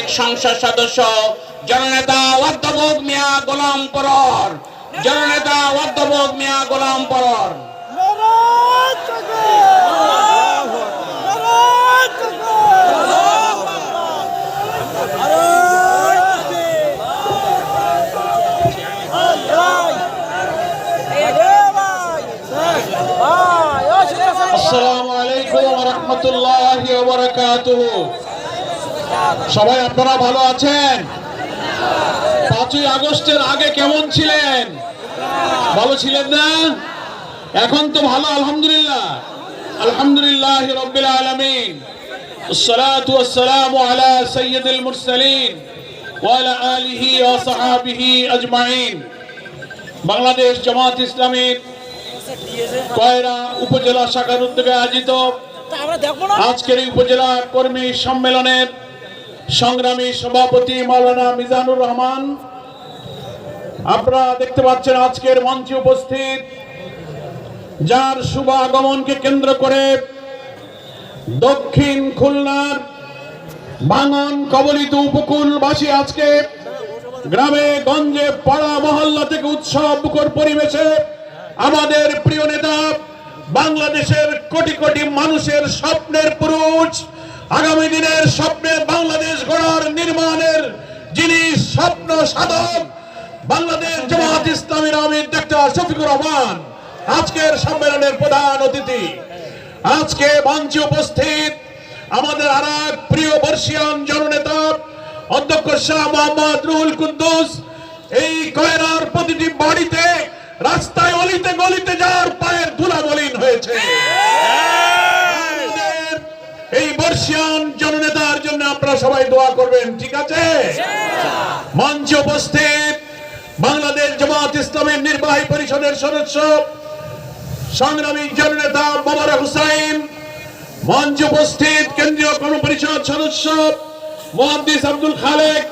সাবেক সংসদ সদস্য জননেতা অধ্যাপক মিয়া গোলাম পরর, জননেতা অধ্যাপক মিয়া গোলাম পরর। নারাজ থাকে আসসালামু আলাইকুম রহমতুল্লাহ সবাই আপনারা ভালো আছেন পাঁচই আগস্টের আগে কেমন ছিলেন ভালো ছিলেন না এখন তো ভালো আলহামদুলিল্লাহ আলহামদুলিল্লাহ রব্বিল আলামিন الصلاة والسلام على سيد المرسلين وعلى آله وصحابه أجمعين বাংলাদেশ জামাত ইসলামীর কয়রা উপজেলা শাখার উদ্যোগে আয়োজিত আমরা দেখবো না আজকের এই উপজেলা কর্মী সম্মেলনের সংগ্রামী সভাপতি মাওলানা মিজানুর রহমান, আপনারা দেখতে পাচ্ছেন আজকের মঞ্চে উপস্থিত, যার শুভ আগমনকে কেন্দ্র করে দক্ষিণ খুলনার ভাঙন কবলিত উপকূলবাসী আজকে গ্রামে, গঞ্জে, পাড়া, মহল্লা থেকে উৎসব পরিবেশে আমাদের প্রিয় নেতা, বাংলাদেশের কোটি কোটি মানুষের স্বপ্নের পুরুষ আগামী দিনের স্বপ্নের বাংলাদেশ গড়ার নির্মাণের যিনি স্বপ্ন সাধক, বাংলাদেশ জামাত ইসলামীর আমির ডাক্তার শফিকুর রহমান, আজকের সম্মেলনের প্রধান অতিথি। আজকে মঞ্চে উপস্থিত আমাদের আর এক প্রিয় বর্ষিয়ান জননেতা, অধ্যক্ষ শাহ মোহাম্মদ রুহুল কুদ্দুস, এই কয়রার প্রতিটি বাড়িতে রাস্তায় অলিতে গলিতে যার পায়ের ধুলা মলিন হয়েছে। বর্ষিয়ান জননেতার জন্য আপনারা সবাই দোয়া করবেন, ঠিক আছে? মঞ্চে উপস্থিত বাংলাদেশ জামাত ইসলামের নির্বাহী পরিষদের সদস্য, সংগ্রামী জননেতা মোবারক হুসাইন। মঞ্চে উপস্থিত কেন্দ্রীয় কর্মপরিষদ সদস্য মহাদিস আব্দুল খালেক।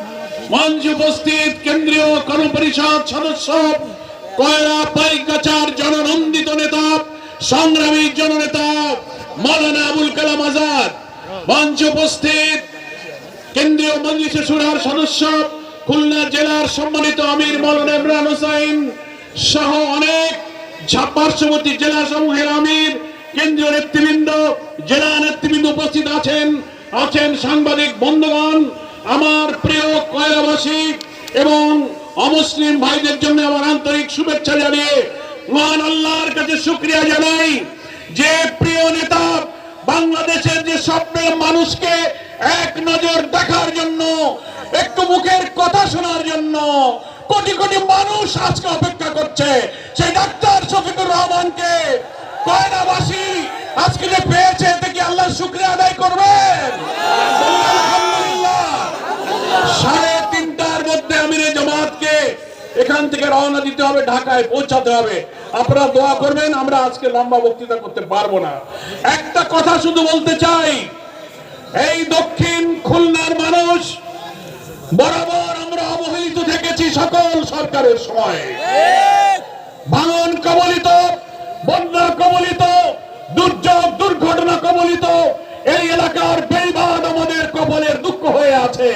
মঞ্চে উপস্থিত কেন্দ্রীয় কর্মপরিষদ সদস্য কয়রা পাইকাচার জননন্দিত নেতা, সংগ্রামী জননেতা, মৌলানা আবুল কালাম আজাদ। মঞ্চে উপস্থিত কেন্দ্রীয় মজলিসে সুরার সদস্য, খুলনা জেলার সম্মানিত আমির মৌলানা ইমরান হোসাইন সহ অনেক পার্শ্ববর্তী জেলা সমূহের আমির, কেন্দ্রীয় নেতৃবৃন্দ, জেলা নেতৃবৃন্দ উপস্থিত আছেন আছেন সাংবাদিক বন্ধুগণ, আমার প্রিয় কয়লাবাসী এবং অমুসলিম ভাইদের জন্য আমার আন্তরিক শুভেচ্ছা জানিয়ে মহান আল্লাহর কাছে শুক্রিয়া জানাই যে প্রিয় নেতা বাংলাদেশের যে স্বপ্নের মানুষকে এক নজর দেখার জন্য, একটু মুখের কথা শোনার জন্য কোটি কোটি মানুষ আজকে অপেক্ষা করছে। সেই ডাক্তার শফিকুর রহমানকে কয়নাবাসী আজকে যে পেয়েছে, এতে কি আল্লাহ শুক্রিয়া আদায় করবেন? সাড়ে তিনটার মধ্যে আমির জামাতকে এখান থেকে রওনা দিতে হবে, ঢাকায় পৌঁছাতে হবে। আপনারা দোয়া করবেন, আমরা আজকে লম্বা বক্তৃতা করতে পারব না। একটা কথা শুধু বলতে চাই, এই দক্ষিণ খুলনার মানুষ বরাবর আমরা অবহেলিত থেকেছি সকল সরকারের সময়। ভাঙন কবলিত, বন্যা কবলিত, দুর্যোগ, দুর্ঘটনা কবলিত, এই এলাকার বেইমান আমাদের কবলের দুঃখ হয়ে আছে।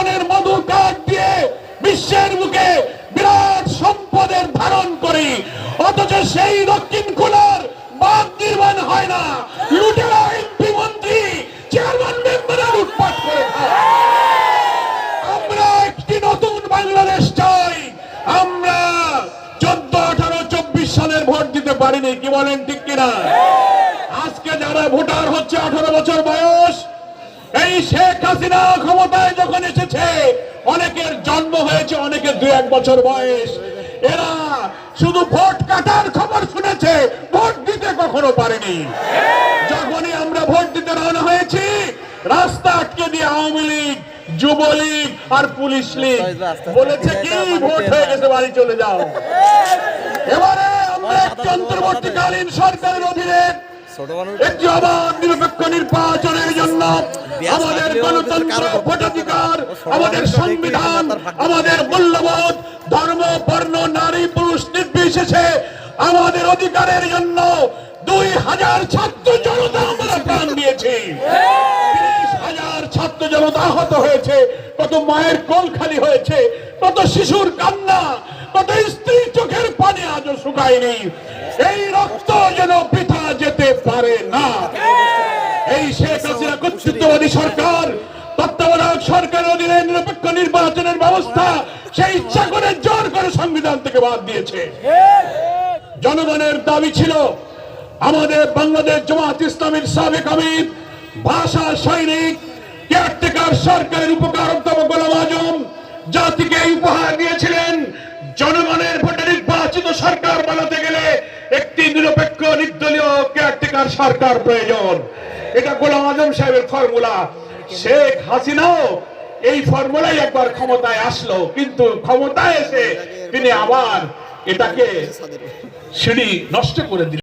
সুন্দরবনের মধু কাঠ দিয়ে বিশ্বের বুকে বিরাট সম্পদের ধারণ করি। অথচ সেই দক্ষিণ খোলার বাঁধ নির্মাণ হয় না। লুটেরা এমপি মন্ত্রী চেয়ারম্যান করে আমরা একটি নতুন বাংলাদেশ চাই। আমরা চোদ্দ, আঠারো, চব্বিশ সালের ভোট দিতে পারিনি, কি বলেন ঠিক কিনা? আজকে যারা ভোটার হচ্ছে, আঠারো বছর বয়স শেখ হাসিনা ক্ষমতায় যখন এসেছে, অনেকের জন্ম হয়েছে, অনেকের দু এক বছর বয়স। এরা শুধু ভোট কাটার খবর শুনেছে, ভোট দিতে কখনো পারেনি। যখনই আমরা ভোট দিতে রওনা হয়েছি, রাস্তা আটকে দিয়ে আওয়ামী লীগ, যুবলীগ আর পুলিশ লীগ বলেছে কি, ভোট হয়ে গেছে, বাড়ি চলে যাও। এবারে আমরা একটি অন্তর্বর্তীকালীন সরকারের অধীনে একটি অবাধ নিরপেক্ষ নির্বাচনের জন্য আমাদের গণতন্ত্র ভোটাধিকার আমাদের সংবিধান আমাদের মূল্যবোধ ধর্ম বর্ণ নারী পুরুষ শেষে আমাদের অধিকারের জন্য দুই হাজার ছাত্র জনতা আমরা প্রাণ দিয়েছি। হাজার ছাত্র জনতা আহত হয়েছে কত মায়ের কোল খালি হয়েছে কত শিশুর কান্না কত স্ত্রী চোখের পানি আজও শুকায়নি। এই রক্ত ব্যবস্থা সেই ইচ্ছা করে জোর করে সংবিধান থেকে বাদ দিয়েছে। জনগণের দাবি ছিল, আমাদের বাংলাদেশ জামাত ইসলামের সাবেক আমির, ভাষা সৈনিক কেয়ারটেকার সরকারের উপকারতম গোলাম আজম, জাতিকে উপহার দিয়েছিলেন। জনগণের ভোটে নির্বাচিত সরকার বানাতে গেলে একটি নিরপেক্ষ, নির্দলীয় কেয়ারটেকার সরকার প্রয়োজন। এটা গোলাম আজম সাহেবের ফর্মুলা শেখ হাসিনাও এই ফর্মুলাই একবার ক্ষমতায় আসলো, কিন্তু ক্ষমতায় এসে তিনি আবার এটাকে সিঁড়ি নষ্ট করে দিলেন।